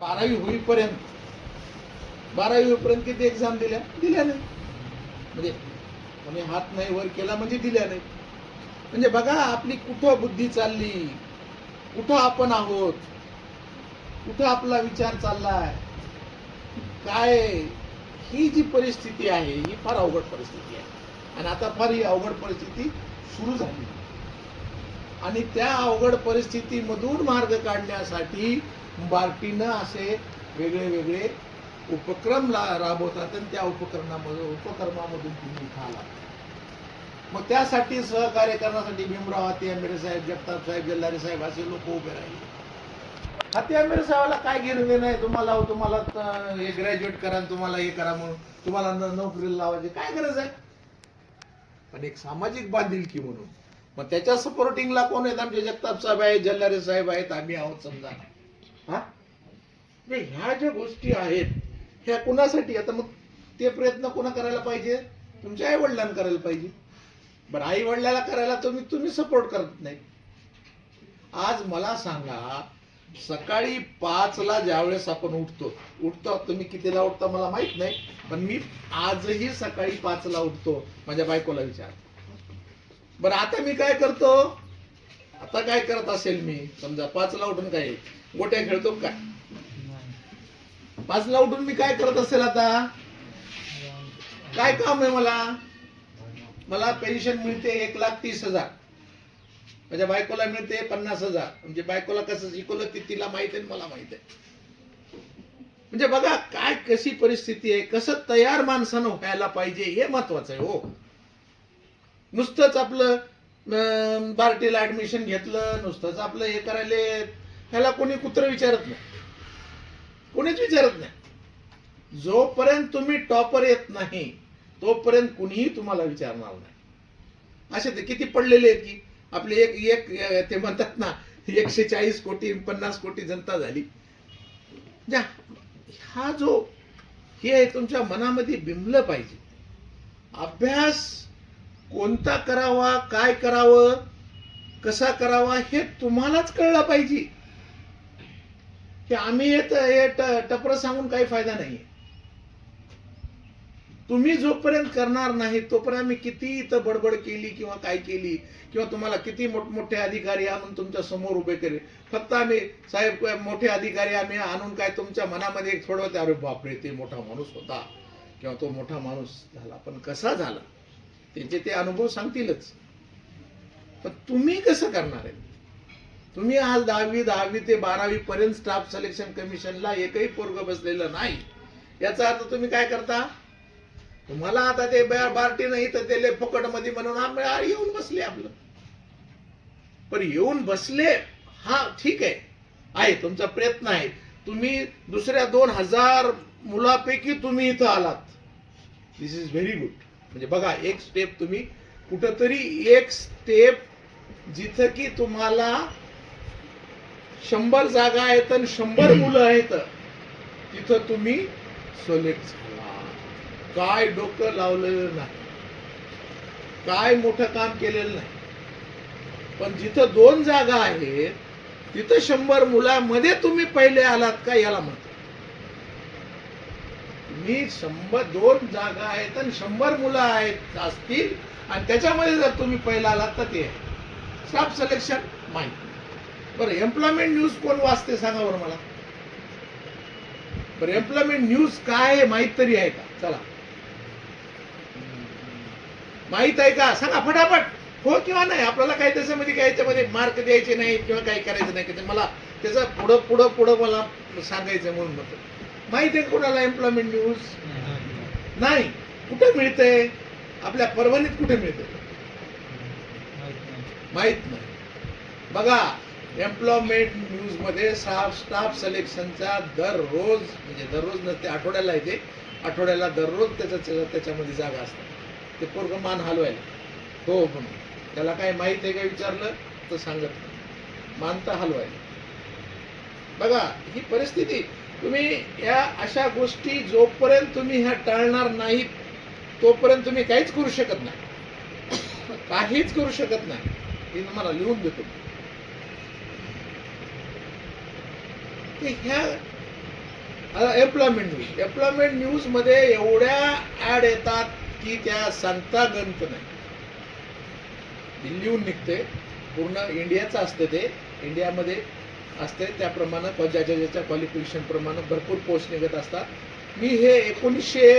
बारावी होईपर्यंत बारावी होईपर्यंत किती एक्झाम दिल्या? दिल्या नाही. म्हणजे कोणी हात नाही वर केला म्हणजे दिल्या नाही. म्हणजे बघा आपली कुठं बुद्धी चालली कुठं आपण आहोत कुठं आपला विचार चाललाय काय ही जी परिस्थिती आहे ही फार अवघड परिस्थिती आहे. आणि आता फार ही अवघड परिस्थिती सुरू झाली. आणि त्या अवघड परिस्थितीमधून मार्ग काढण्यासाठी बार्टीनं असे वेगळे वेगळे उपक्रम ला- राबवतात आणि त्या उपक्रमामधून उपक्रमामधून तुम्ही इथं आला. मग त्यासाठी सहकार्य करण्यासाठी भीमराव हाती आंबेडकर साहेब जगताप साहेब जल्लारी साहेब असे लोक उभे राहिले. हाती आंबेडकर साहेबाला काय घेणं देणं आहे तुम्हाला तुम्हाला हे ग्रॅज्युएट करा तुम्हाला हे करा म्हणून. तुम्हाला न- नोकरीला लावायची काय गरज आहे? पण एक सामाजिक बांधिलकी म्हणून. मग त्याच्या सपोर्टिंगला कोण आहेत? आमचे जगताप साहेब आहेत जल्लारी साहेब आहेत आम्ही आहोत समजा. ह्या ज्या गोष्टी आहेत ह्या कुणासाठी? आता मग ते प्रयत्न कोणा करायला पाहिजे? तुमच्या आई वडिलांना करायला पाहिजे. बरं आई वडिलाला करायला तुम्ही तुम्ही सपोर्ट करत नाही. आज मला सांगा सकाळी पाचला ज्यावेळेस आपण उठतो उठतो तुम्ही कितीला उठता मला माहीत नाही पण मी आजही सकाळी पाचला उठतो माझ्या बायकोला विचार. बरं आता मी काय करतो? आता काय करत असेल मी? समजा पाचला उठून काय गोट्या खेळतो काय पाचला उठून मी काय करत असेल आता? काय काम आहे मला? मला पेन्शन मिळते एक लाख तीस हजार. माझ्या बायकोला मिळते पन्नास हजार. म्हणजे बायकोला कसं शिकवलं ती तिला माहीत आहे मला माहीत आहे. म्हणजे बघा काय कशी परिस्थिती आहे कसं तयार माणसानं व्हायला पाहिजे हे महत्वाचं आहे हो. नुसतंच आपलं पार्टीला बार्टीला ऍडमिशन घेतलं नुसतंच आपलं हे करायले ह्याला कोणी कुत्र विचारत नाही. कोणीच विचारत नाही. जोपर्यंत तुम्ही टॉपर येत नाही तोपर्यंत कुणीही तुम्हाला विचारणार नाही. असे ते किती पडलेले आहेत की आपले एक एक ते म्हणतात ना एकशे चाळीस कोटी पन्नास कोटी जनता झाली. ज्या हा जो हे आहे तुमच्या मनामध्ये बिंबलं पाहिजे. अभ्यास कोणता करावा काय करावं कसा करावा हे तुम्हालाच कळलं पाहिजे. की आम्ही हे हे टपर सांगून काही फायदा नाही तुम्ही जोपर्यंत करणार नाही तोपर्यंत आम्ही किती इथं बडबड केली किंवा काय केली किंवा तुम्हाला किती मोठमोठे अधिकारी आणून तुमच्यासमोर उभे केले. फक्त आम्ही साहेब मोठे अधिकारी आम्ही आणून काय तुमच्या मनामध्ये एक थोडं अरे बापरे ते मोठा माणूस होता. किंवा तो मोठा माणूस झाला. पण कसा झाला? त्यांचे ते अनुभव सांगतीलच. पण तुम्ही कसं करणार आहे? तुम्ही आज दहावी दहावी ते बारावी पर्यंत स्टाफ सिलेक्शन कमिशनला एकही पोरग बसलेलं नाही. याचा अर्थ तुम्ही काय करता? तुम्हाला आता ते बार्टी नाही तर ते फुकटमध्ये म्हणून आम्ही येऊन बसले आपलं. पण येऊन बसले हा ठीक आहे. आहे तुमचा प्रयत्न आहे. तुम्ही दुसऱ्या दोन हजार मुलापैकी तुम्ही इथं आलात. दिस इज व्हेरी गुड म्हणजे बघा एक स्टेप तुम्ही कुठंतरी एक स्टेप जिथं की तुम्हाला शंभर जागा आहेत आणि शंभर मुलं आहेत. तिथं तुम्ही सिलेक्ट झाला. काय डोकं लावलेलं नाही. काय मोठं काम केलेलं नाही. पण जिथं दोन जागा आहेत तिथं शंभर मुलामध्ये तुम्ही पहिले आलात का याला म्हणतात. मी शंभर दोन जागा आहेत आणि शंभर मुलं आहेत असतील. आणि त्याच्यामध्ये जर तुम्ही पहिला आलात तर ते स्टाफ सिलेक्शन माहिती बरं एम्प्लॉयमेंट न्यूज कोण वाचते सांगा बरं मला. बरं एम्प्लॉयमेंट न्यूज काय आहे माहीत तरी आहे का? चला. माहीत आहे का? सांगा फटाफट. हो किंवा नाही? आपल्याला काही त्याच्यामध्ये काय याच्यामध्ये मार्क द्यायचे नाही किंवा काही करायचं नाही की मला त्याचं पुढं पुढं पुढं मला सांगायचं म्हणून म्हणतो माहीत आहे कोणाला एम्प्लॉयमेंट न्यूज नाही. कुठे मिळतंय? आपल्या परभणीत कुठे मिळतंय? माहीत नाही. बघा एम्प्लॉयमेंट न्यूजमध्ये स्टाफ स्टाफ सिलेक्शनचा दररोज म्हणजे दररोज नसते आठवड्याला येते. आठवड्याला दररोज त्याचा त्याच्यामध्ये जागा असतात ते पोरग मान हलवायला. हो म्हणून त्याला काय माहीत आहे का विचारलं? तर सांगत मान तर हलवायला. बघा ही परिस्थिती तुम्ही या अशा गोष्टी जोपर्यंत तुम्ही ह्या टाळणार नाहीत तोपर्यंत तुम्ही काहीच करू शकत नाही. काहीच करू शकत नाही. हे तुम्हाला लिहून देतो. की ह्या एम्प्लॉयमेंट न्यूज एम्प्लॉयमेंट न्यूजमध्ये एवढ्या ऍड येतात की त्या सांगता गंत नाही. दिल्लीहून निघते. पूर्ण इंडियाचं असते ते. इंडियामध्ये असते. त्याप्रमाणे ज्याच्या ज्याच्या क्वालिफिकेशन भरपूर पोस्ट निघत असतात. मी हे एकोणीसशे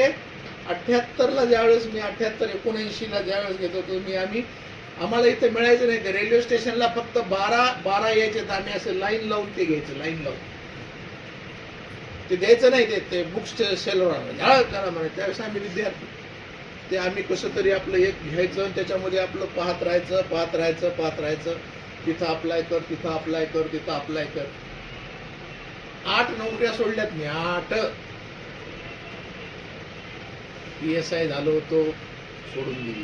अठ्ठ्याहत्तरला ज्यावेळेस मी अठ्ठ्याहत्तर एकोणऐंशीला ज्यावेळेस घेत होतो मी आम्ही आम्हाला इथे मिळायचं नाही. ते रेल्वे स्टेशनला फक्त बारा बारा यायचे. तर आम्ही असं लाईन लावून ते घ्यायचं लाईन लावून. ते द्यायचं नाही ते ते बुक्स सेलर करा म्हणे त्यावेळेस आम्ही विद्यार्थी. ते आम्ही कसं तरी आपलं एक घ्यायचं आणि त्याच्यामध्ये आपलं पाहत राहायचं पाहत राहायचं पाहत राहायचं. तिथं अप्लाय कर तिथं अप्लाय कर तिथं अप्लाय कर. आठ नोकऱ्या सोडल्यात मी आठ. पी एस आय झालो होतो सोडून दिली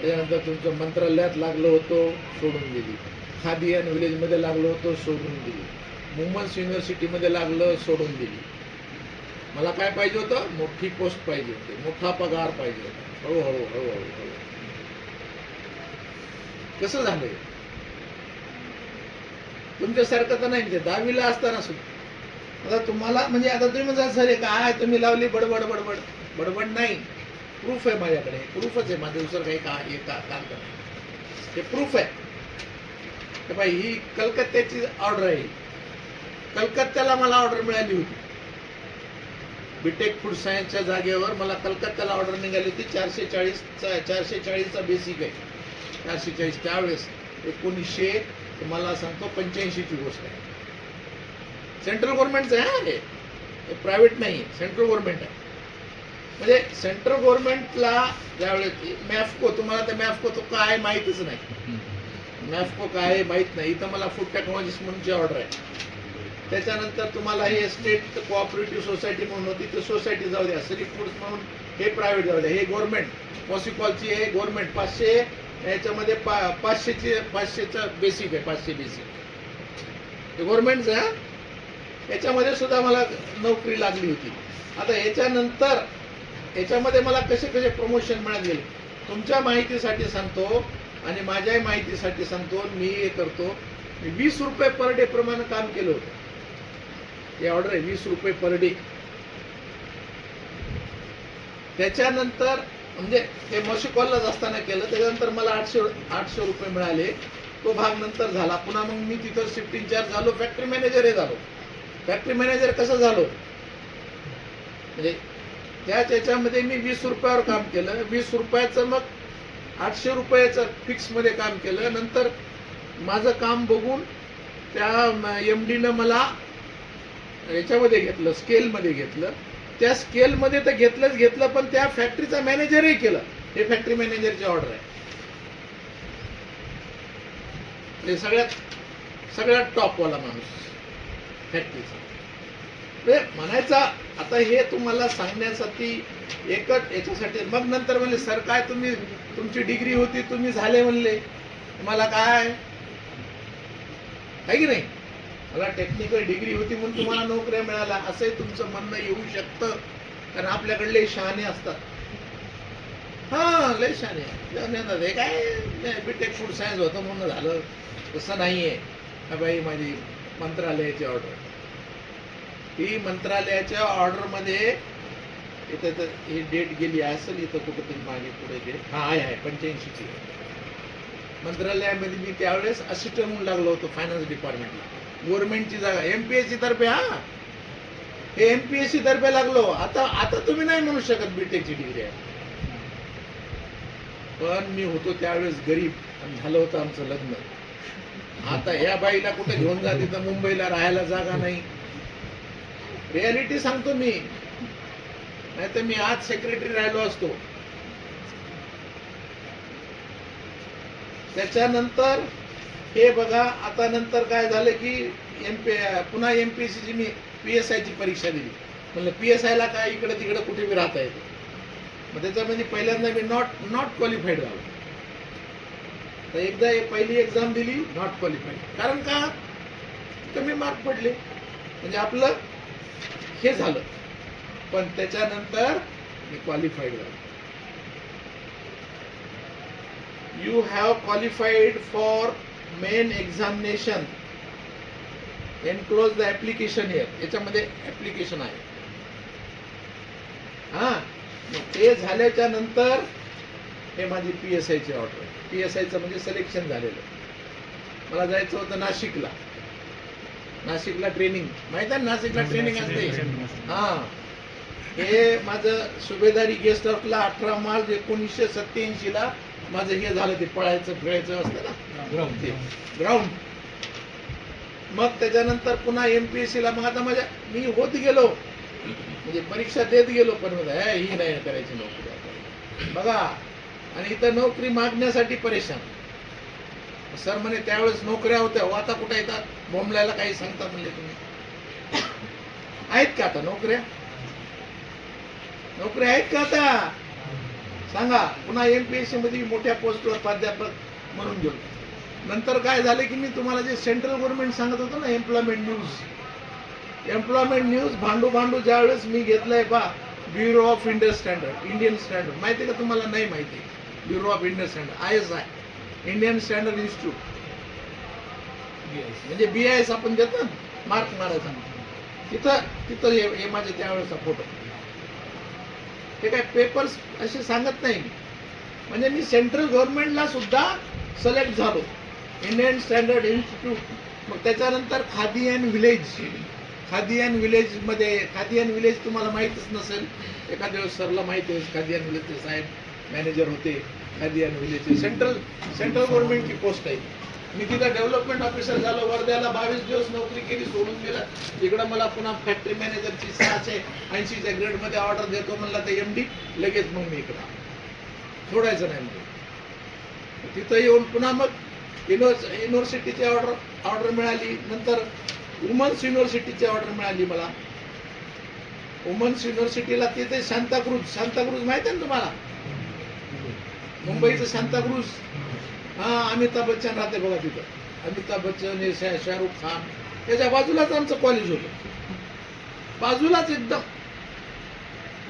त्याच्यानंतर तुमचं मंत्रालयात लागलो होतो सोडून दिली खादी अँड व्हिलेजमध्ये लागलो होतो सोडून दिली वुमन्स युनिव्हर्सिटीमध्ये लागलं सोडून दिली. मला काय पाहिजे होतं? मोठी पोस्ट पाहिजे होती. मोठा पगार पाहिजे होता. हळूहळू हळूहळू हळू कसं झालंय? तुमच्यासारखं तर नाही ते दहावीला असताना सुद्धा. आता तुम्हाला म्हणजे आता तुम्ही म्हणता सर काय तुम्ही लावली बडबड बडबड. बडबड नाही. प्रूफ आहे माझ्याकडे. प्रूफच आहे. माझ्या दुसरं काही का हे का काम नाही. हे प्रूफ आहे. हे बाई ही कलकत्त्याची ऑर्डर आहे. कलकत्त्याला मला ऑर्डर मिळाली होती. बीटेक फूड सायन्सच्या जागेवर मला कलकत्त्याला ऑर्डर निघाली होती. चारशे चाळीसचा चारशे चाळीसचा बेसिक आहे. चारशे चाळीस त्यावेळेस एकोणीसशे तुम्हाला सांगतो पंच्याऐंशीची गोष्ट आहे. सेंट्रल गव्हर्नमेंटचं आहे हा हे प्रायव्हेट नाही सेंट्रल गव्हर्नमेंट आहे. म्हणजे सेंट्रल गव्हर्नमेंटला ज्यावेळेस मॅफको तुम्हाला ते मॅफको तो काय माहीतच नाही. मॅफको काय माहीत नाही. इथं मला फूड टेक्नॉलॉजिस्ट म्हणूनची ऑर्डर आहे. त्याच्यानंतर तुम्हाला हे स्टेट कोऑपरेटिव्ह सोसायटी म्हणून होती तर सोसायटी जाऊ द्या. सिलिक फूड्स म्हणून हे प्रायव्हेट जाऊ द्या. हे गव्हर्नमेंट पॉसिकॉलची आहे गव्हर्नमेंट पाचशे याच्यामध्ये पा पाचशेची पाचशेचं बेसिक आहे पाचशे बेसिक हे गव्हर्नमेंटचं हा. याच्यामध्ये सुद्धा मला नोकरी लागली होती. आता याच्यानंतर याच्यामध्ये मला कसे कसे प्रमोशन मिळत गेले तुमच्या माहितीसाठी सांगतो आणि माझ्याही माहितीसाठी सांगतो. मी हे करतो. मी वीस रुपये पर डे प्रमाणे काम केलं होतं. ही ऑर्डर आहे वीस रुपये पर डे त्याच्यानंतर म्हणजे ते मॉशिकॉललाच असताना केलं त्याच्यानंतर मला आठशे आठशे रुपये मिळाले. तो भाग नंतर झाला. पुन्हा मग मी तिथं शिफ्ट इन्चार्ज झालो. फॅक्टरी मॅनेजरही झालो. फॅक्टरी मॅनेजर कसं झालो? म्हणजे त्याच याच्यामध्ये मी वीस रुपयावर काम केलं. वीस रुपयाचं मग आठशे रुपयाचं फिक्समध्ये काम केलं. नंतर माझं काम बघून त्या एम डीनं मला याच्यामध्ये घेतलं स्केलमध्ये घेतलं. त्या स्केलमध्ये तर घेतलंच घेतलं पण त्या फॅक्टरीचा मॅनेजरही केलं. हे फॅक्टरी मॅनेजरची ऑर्डर आहे. म्हणजे सगळ्यात सगळ्यात टॉपवाला माणूस फॅक्टरीचा म्हणजे म्हणायचा आता हे तुम्हाला सांगण्यासाठी एकच याच्यासाठी मग नंतर म्हणले सर काय तुम्ही तुमची डिग्री होती तुम्ही झाले म्हणले. तुम्हाला काय आहे की नाही? मला टेक्निकल डिग्री होती म्हणून तुम्हाला नोकऱ्या मिळाल्या. असंही तुमचं म्हणणं येऊ शकतं. कारण आपल्याकडले शहाणे असतात. हा लय शहाणे. काय? असतात. हे बीटेक फूड सायन्स होतं म्हणून झालं. तसं नाहीये. हा बाई माझी मंत्रालयाची ऑर्डर ही मंत्रालयाच्या ऑर्डरमध्ये इथं तर ही डेट गेली असेल इथं कुठंतरी मागे पुढे ते हा आहे आहे. पंच्याऐंशीची मंत्रालयामध्ये मी त्यावेळेस असिस्टंट म्हणून लागलो होतो फायनान्स डिपार्टमेंटला गव्हर्नमेंटची जागा. एमपीएससी तर्फे हा? हे एमपीएससी तर्फे लागलो. आता आता तुम्ही नाही म्हणू शकत बीटेकची डिग्री आहे. पण मी होतो त्यावेळेस गरीब आणि झालं होतं आमचं लग्न. आता या बाईला कुठे घेऊन जाते तर मुंबईला राहायला जागा नाही. रियालिटी सांगतो मी. नाही तर मी आज सेक्रेटरी राहिलो असतो. त्याच्यानंतर हे बघा आता नंतर काय झालं की एम पी पुन्हा एम पी एस सीची मी पी एस आयची परीक्षा दिली. म्हणलं पी एस आयला काय इकडे तिकडे कुठे बी राहता येते मग त्याच्यामध्ये पहिल्यांदा मी नॉट नॉट क्वालिफाईड झालो. तर एकदा पहिली एक्झाम दिली नॉट क्वालिफाईड कारण का? कमी मार्क पडले. म्हणजे आपलं हे झालं. पण त्याच्यानंतर मी क्वालिफाईड झालो. You have qualified for main examination. Enclose the application आहे याच्यामध्ये ऍप्लिकेशन आहे. हा. ते झाल्याच्यानंतर हे माझी पी एस आयची ऑर्डर पी एस आयचं म्हणजे सिलेक्शन झालेलं. मला जायचं होतं नाशिकला. नाशिकला ट्रेनिंग माहीत आहे नाशिकला ट्रेनिंग असते? हा. हे माझं सुभेदारी गेस्ट हाऊसला अठरा मार्च एकोणीसशे सत्याऐंशी ला माझं हे झालं ते पळायचं फिरायचं असतं ना? ते ग्राउंड मग त्याच्यानंतर पुन्हा एमपीएससी ला मग आता माझ्या मी होत गेलो. म्हणजे परीक्षा देत गेलो पण "हे, ही नाही करायची नोकरी बघा आणि इथं नोकरी मागण्यासाठी परेशान. सर म्हणे त्यावेळेस नोकऱ्या होत्या हो, आता कुठे येतात? बोंबलायला काही सांगता म्हणजे तुम्ही. आहेत का आता नोकऱ्या? नोकऱ्या आहेत का आता? सांगा. पुन्हा एमपीएससी मध्ये मोठ्या पोस्टवर प्राध्यापक म्हणून गेलो. नंतर काय झालं की मी तुम्हाला जे सेंट्रल गव्हर्नमेंट सांगत होतो ना एम्प्लॉयमेंट न्यूज एम्प्लॉयमेंट न्यूज भांडू भांडू ज्यावेळेस मी घेतलंय पा bureau of Indian standard Indian standard माहिती आहे का तुम्हाला? नाही माहिती. Bureau of Indian standard I S I Indian standard institute म्हणजे बी आय एस आपण देतो ना मार्क मारायचा. तिथं तिथं हे हे माझे त्यावेळेचा फोटो ते काय पेपर्स असे सांगत नाही. म्हणजे मी सेंट्रल गव्हर्नमेंटला सुद्धा सिलेक्ट झालो. इंडियन स्टँडर्ड इन्स्टिट्यूट मग त्याच्यानंतर Khadi and village Khadi and विलेजमध्ये khadi and village तुम्हाला माहीतच नसेल. एखाद्या वेळेस सरला माहिती आहे खादी अँड विलेजचे साहेब मॅनेजर होते खादी अँड विलेजचे सेंट्रल सेंट्रल गव्हर्नमेंटची पोस्ट आहे. मी तिथं डेव्हलपमेंट ऑफिसर झालो वर्ध्याला बावीस दिवस नोकरी केली सोडून गेलं. इकडं मला पुन्हा फॅक्टरी मॅनेजरची सहाशे ऐंशीच्या ग्रेडमध्ये ऑर्डर देतो म्हणला तर एम डी लगेच मग मी इकडं सोडायचं नाही मग तिथं येऊन पुन्हा मग युनिव्हर्स युनिव्हर्सिटीची ऑर्डर ऑर्डर मिळाली. नंतर वुमन्स युनिव्हर्सिटीची ऑर्डर मिळाली मला. वुमन्स युनिव्हर्सिटीला तिथे सांताक्रूज सांताक्रूज माहिती आहे ना तुम्हाला? मुंबईचं सांताक्रूज हां अमिताभ बच्चन राहते बघा तिथं. अमिताभ बच्चन हे शाहरुख खान. त्याच्या बाजूलाच आमचं कॉलेज होतं. बाजूलाच एकदम.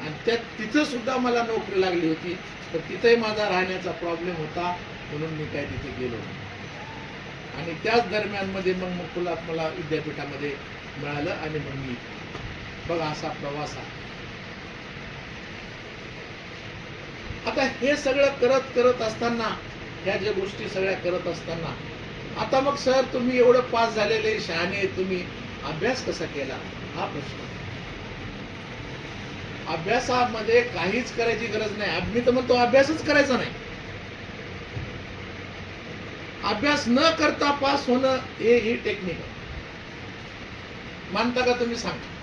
आणि त्यात तिथं सुद्धा मला नोकरी लागली होती. तर तिथेही माझा राहण्याचा प्रॉब्लेम होता. म्हणून मी काय तिथे गेलो नाही. आणि त्याच दरम्यानमध्ये मग मुकुलात मला विद्यापीठामध्ये मिळालं आणि मग मी बघा असा प्रवास आहे. आता हे सगळं करत करत असताना ह्या ज्या गोष्टी सगळ्या करत असताना आता मग सर तुम्ही एवढं पास झालेले शहाणे तुम्ही अभ्यास कसा केला? हा प्रश्न. अभ्यासामध्ये काहीच करायची गरज नाही. मी तर म्हणतो अभ्यासच करायचा नाही. अभ्यास न करता पास होणं हे ही टेक्निक आहे. मानता का तुम्ही सांगा?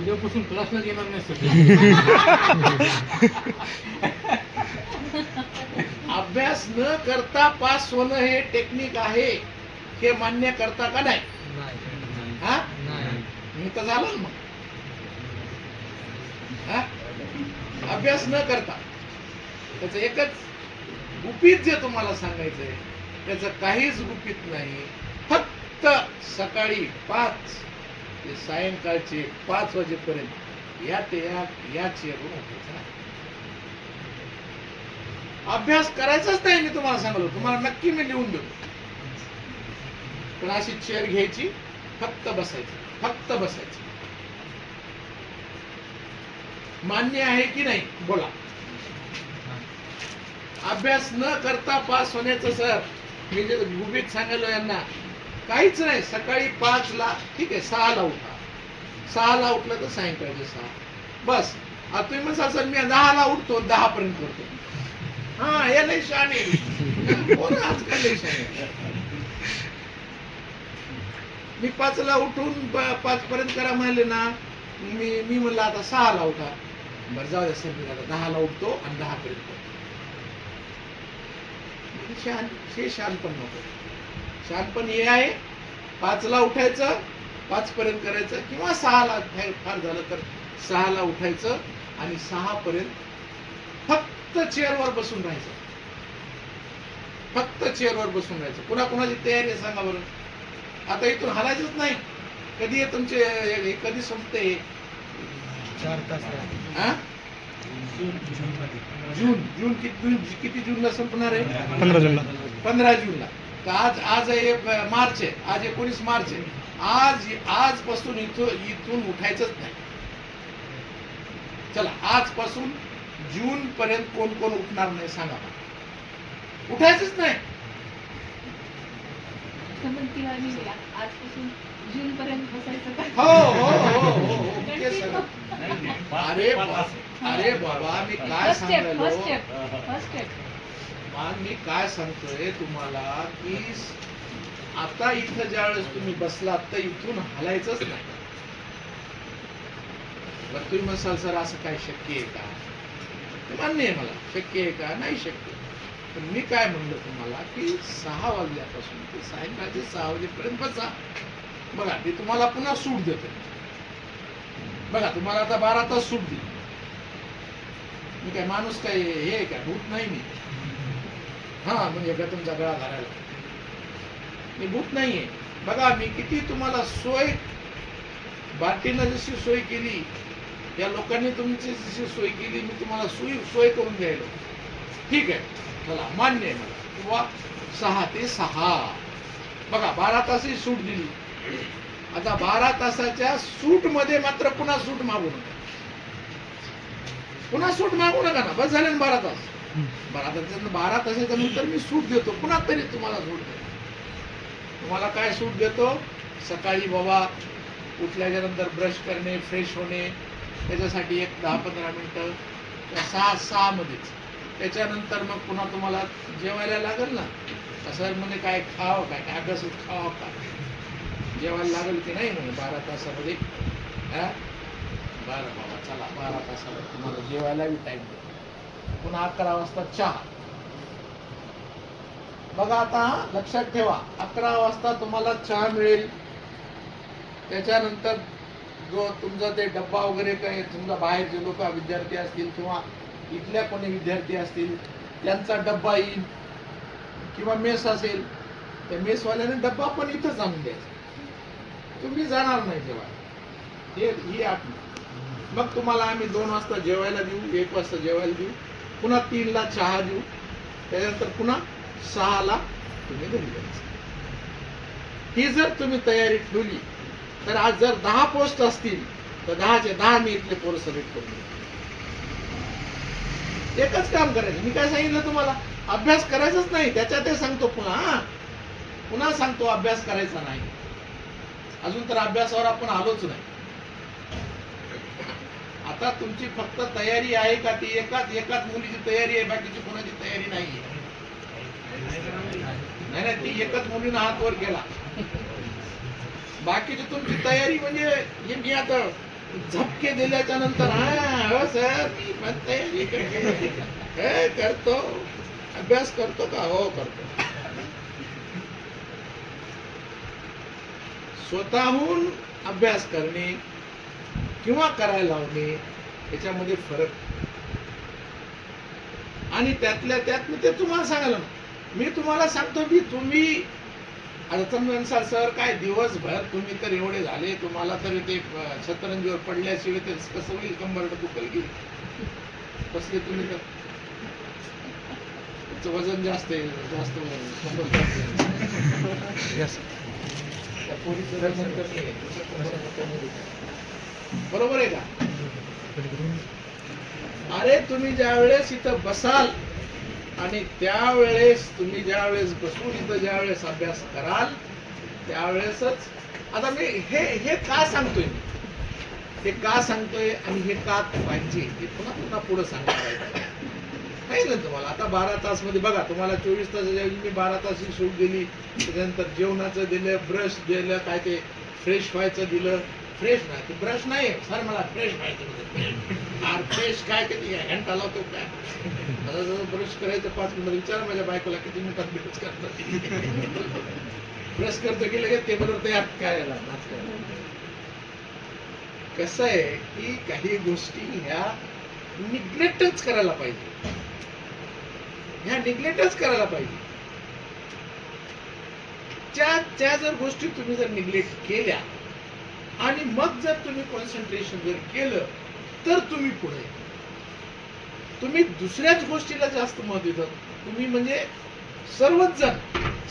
उद्यापासून क्लासला येणार नाही सर. अभ्यास न करता पास होणं हे टेक्निक आहे हे मान्य करता का नाही? हा? मी तर झालं मग. हा? अभ्यास न करता. त्याच एकच गुपित जे तुम्हाला सांगायचं आहे त्याचं काहीच गुपित नाही. फक्त सकाळी पाच ते सायंकाळचे पाच वाजेपर्यंत या ते या चेअरवर उठायचं अभ्यास करायचाच नाही मी तुम्हाला सांगलो तुम्हाला नक्की मी लिहून देतो. पण अशी चेअर घ्यायची फक्त बसायची फक्त बसायची. मान्य आहे की नाही? बोला. अभ्यास न करता पास होण्याचं सर मी जे गुपित सांगायलो यांना काहीच नाही. सकाळी पाच ला ठीक आहे सहाला उठा. सहाला उठलं तर सायंकाळचे सहा. बस. आता तुम्ही म्हणसाल सर मी दहाला उठतो दहा पर्यंत करतो. हा हे लय शहाणे कोण आजकाल लय शहाणे मी पाचला उठून पाच पर्यंत करा म्हणले ना मी मी म्हणलं आता सहाला उठा. बरं जाऊ द्या सर मी आता दहाला उठतो आणि दहा पर्यंत करतो शान हे शहाणपण नको शहाणपण हे आहे पाचला उठायचं पाच पर्यंत करायचं किंवा सहाला फार झालं तर सहाला उठायचं आणि सहा पर्यंत फक्त चेअरवर बसून राहायचं. फक्त चेअरवर बसून राहायचं. पुन्हा कुणाची तयारी आहे सांगा बरं. आता इथून हलायचंच नाही. कधी आहे तुमचे कधी संपते? चार तास हा? जून जून किती जून किती जूनला संपणार आहे? पंधरा जूनला. पंधरा जूनला. का आज आज आहे मार्च आहे. आज एकोणीस मार्च आहे. आज आजपासून इथून इथून उठायचंच नाही. चला आजपासून जून पर्यंत कोण कोण उठणार नाही सांगा मला. उठायचंच नाही. आजपासून जून पर्यंत हो हो हो हो हो. अरे अरे बाबा मी काय मग मी काय सांगतोय तुम्हाला की आता इथं ज्या वेळेस तुम्ही बसलात तर इथून हलायचंच नाही. बरं तुम्ही म्हणसाल सर असं काय शक्य आहे का? ते मान्य आहे मला. शक्य आहे का? नाही शक्य. पण मी काय म्हणलं तुम्हाला की सहा वाजल्यापासून ते सायंकाळचे सहा वाजेपर्यंत बसा. बघा ते तुम्हाला पुन्हा सूट देतो बघा तुम्हाला आता बारा तास सूट दिली. मी काय माणूस काय हे आहे का? भूत नाही मी. हा म्हणजे का तुमचा गळा धरायला मी भूत नाहीये बघा मी किती तुम्हाला सोय बाटीनं जशी सोय केली या लोकांनी तुमची जशी सोय केली मी तुम्हाला सोय सोय करून द्यायलो. ठीक आहे. चला मान्य आहे मला. किंवा सहा ते सहा. बघा बारा तासही सूट दिली. आता बारा तासाच्या सूटमध्ये मात्र पुन्हा सूट मागू नका. पुन्हा सूट मागू नका ना. बस झाले ना बारा तास. बारा तासाच्या बारा तासाच्या नंतर मी सूट देतो. पुन्हा तरी तुम्हाला सूट देतो. तुम्हाला काय सूट देतो? सकाळी बाबा उठल्याच्या नंतर ब्रश करणे फ्रेश होणे. त्याच्यासाठी एक दहा पंधरा मिनिटं. त्या सहा सहा मध्येच. त्याच्यानंतर मग पुन्हा तुम्हाला जेवायला लागेल ना? असं म्हणजे काय खावं काय? काय अभ्यासात खावं का? जेवायला लागेल की नाही म्हणे बारा तासामध्ये. हा? बरं बाबा. चला बारा तासाला तुम्हाला जेवायलाही टाईम देतो. पुन्हा अकरा वाजता चहा. बघा आता लक्षात ठेवा अकरा वाजता तुम्हाला चहा मिळेल. त्याच्यानंतर जो तुमचा ते डब्बा वगैरे काही समजा बाहेरचे लोक विद्यार्थी असतील किंवा इथल्या कोणी विद्यार्थी असतील त्यांचा डब्बा येईल किंवा मेस असेल त्या मेसवाल्याने डब्बा पण इथंच आणून द्यायचा. तुम्ही जाणार नाही जेवायला हे ही आठ मग तुम्हाला आम्ही दोन वाजता जेवायला देऊ एक वाजता जेवायला देऊ पुन्हा तीनला चहा देऊ त्याच्यानंतर पुन्हा सहाला तुम्ही घरी जायचं. ही जर तुम्ही तयारी ठेवली तर आज जर दहा पोस्ट असतील तर दहाचे दहा मी इथले पोरं सबमिट करून एकच काम करायचं. मी काय सांगितलं तुम्हाला? अभ्यास करायचाच नाही त्याच्यात ते सांगतो पुन्हा पुन्हा सांगतो अभ्यास करायचा नाही. अजून तर अभ्यासावर आपण आलोच नाही. आता तुमची फक्त तयारी आहे का ती? एकाच एकाच मुलीची तयारी आहे बाकीची कोणाची तयारी नाही नाही नाही ती एकच मुलीनं हात वर केला. बाकीची तुमची तयारी म्हणजे हे मी आता झपके दिल्याच्या नंतर हा हो सर मी पण तयारी करते. करतो. अभ्यास करतो का? हो करतो. स्वतःहून अभ्यास करणे किंवा करायला लावणे याच्यामध्ये फरक. आणि त्यातल्या त्यात मी ते तुम्हाला सांगायला. मी तुम्हाला सांगतो की तुम्ही अडचणीनुसार सर काय दिवसभर तुम्ही तर एवढे झाले तुम्हाला तर ते शतरंजीवर पडल्याशिवाय ते कसं होईल? कंबर दुखल की. कसले तुम्ही तर? वजन जास्त आहे जास्त वजन, कंबर जास्त बरोबर आहे का? अरे तुम्ही ज्या वेळेस इथं बसाल आणि त्यावेळेस तुम्ही ज्या वेळेस बसून इथं ज्या वेळेस अभ्यास कराल त्यावेळेसच आता मी हे हे का सांगतोय हे का सांगतोय आणि हे का पाहिजे हे पुन्हा पुन्हा पुढे सांगणार आहे. नाही तुम्हाला? आता बारा तासमध्ये बघा तुम्हाला चोवीस तासाच्या मी बारा तास ही सूट दिली. त्याच्यानंतर जेवणाचं दिलं ब्रश दिलं काय ते फ्रेश व्हायचं दिलं. फ्रेश नाही ते ब्रश नाही सर मला फ्रेश व्हायचं म्हणजे फ्रेश काय किती काय घंटा लावतो काय मला जर ब्रश करायचं पाच मिनिट विचार माझ्या बायकोला किती मिनिटात ब्रश करतो ब्रश करतो की लगेच टेबलवर तयार काय करायला. कसं आहे की काही गोष्टी ह्या निग्लेक्टच करायला पाहिजे. ह्या निग्लेक्टच करायला पाहिजे. त्या त्या जर गोष्टी तुम्ही जर निग्लेक्ट केल्या आणि मग जर तुम्ही कॉन्सन्ट्रेशन जर केलं तर तुम्ही पुढे तुम्ही दुसऱ्याच गोष्टीला जास्त महत्त्व देतात तुम्ही म्हणजे सर्वच जण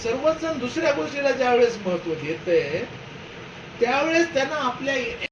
सर्वच जण दुसऱ्या गोष्टीला ज्यावेळेस महत्त्व देत त्यावेळेस त्यांना आपल्या